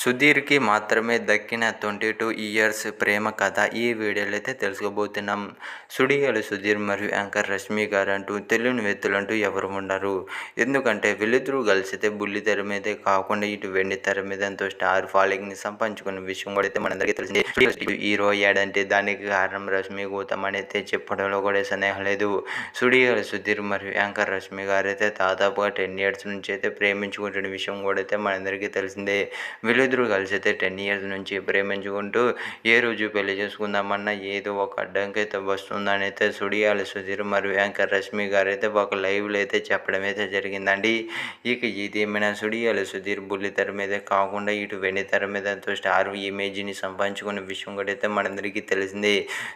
సుధీర్కి మాత్రమే దక్కిన twenty two years ప్రేమ కథ ఈ వీడియోలో అయితే తెలుసుకోబోతున్నాం. సుడిగాలి సుధీర్ మరియు యాంకర్ రష్మి గారు అంటూ తెలియని వ్యక్తులంటూ ఎవరు ఉండరు. ఎందుకంటే వీళ్ళిద్దరూ కలిసితే బుల్లి తెర మీదే కాకుండా ఇటు వెండి తెర మీద ఎంతో స్టార్ ఫాలోయింగ్ని సంపాదించుకున్న విషయం కూడా అయితే మనందరికీ తెలిసింది. హీరో అయ్యాడంటే దానికి కారణం రష్మి గౌతమ్ అని అయితే చెప్పడంలో కూడా సందేహం లేదు. సుడిగాలి సుధీర్ మరియు యాంకర్ రష్మి గారు అయితే దాదాపుగా టెన్ ఇయర్స్ నుంచి అయితే ప్రేమించుకుంటున్న విషయం కూడా అయితే మనందరికీ తెలిసిందే. వీళ్ళిద్దరూ కలిసి అయితే టెన్ ఇయర్స్ నుంచి ప్రేమించుకుంటూ ఏ రోజు పెళ్ళి చేసుకుందామన్నా ఏదో ఒక అడ్డంకైతే వస్తుందని అయితే సుడియాల సుధీర్ మరియు యాంకర్ రష్మి గారు అయితే ఒక లైవ్లో అయితే చెప్పడం అయితే జరిగిందండి. ఇక ఇదేమైనా సుడియాల సుధీర్ బుల్లి తెర మీదే కాకుండా ఇటు వెండి తెర మీద ఎంతో స్టార్ ఇమేజ్ని సంపాదించుకున్న విషయం కూడా అయితే మనందరికీ తెలిసిందే.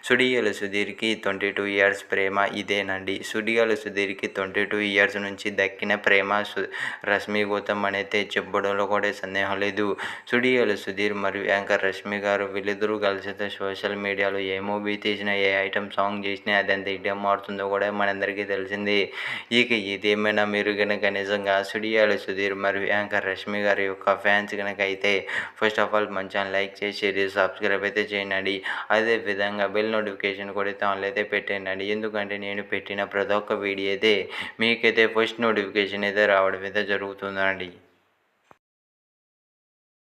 సుడియాల సుధీర్కి ట్వంటీ టూ ఇయర్స్ ప్రేమ ఇదేనండి. సుడియాల సుధీర్కి ట్వంటీ టూ ఇయర్స్ నుంచి దక్కిన ప్రేమ రష్మి గౌతమ్ అయితే చెప్పడంలో కూడా సందేహం లేదు. సుడియాల సుధీర్ మరియు యాంకర్ రష్మి గారు వీళ్ళిద్దరూ కలిసి సోషల్ మీడియాలో ఏ మూవీ తీసినా ఏ ఐటమ్ సాంగ్ చేసినా అదంతా ఇటే మారుతుందో కూడా మనందరికీ తెలిసింది. ఇక ఇదేమైనా మీరు కనుక నిజంగా స్టూడియోలో సుధీర్ మరియు యాంకర్ రష్మి గారి యొక్క ఫ్యాన్స్ కనుక అయితే ఫస్ట్ ఆఫ్ ఆల్ మంచిగా లైక్ చేసి సబ్స్క్రైబ్ అయితే చేయండి. అదే విధంగా బెల్ నోటిఫికేషన్ కూడా అయితే ఆన్లో అయితే పెట్టేయండి. ఎందుకంటే నేను పెట్టిన ప్రతి ఒక్క వీడియో అయితే మీకైతే ఫస్ట్ నోటిఫికేషన్ అయితే రావడం అయితే జరుగుతుందండి.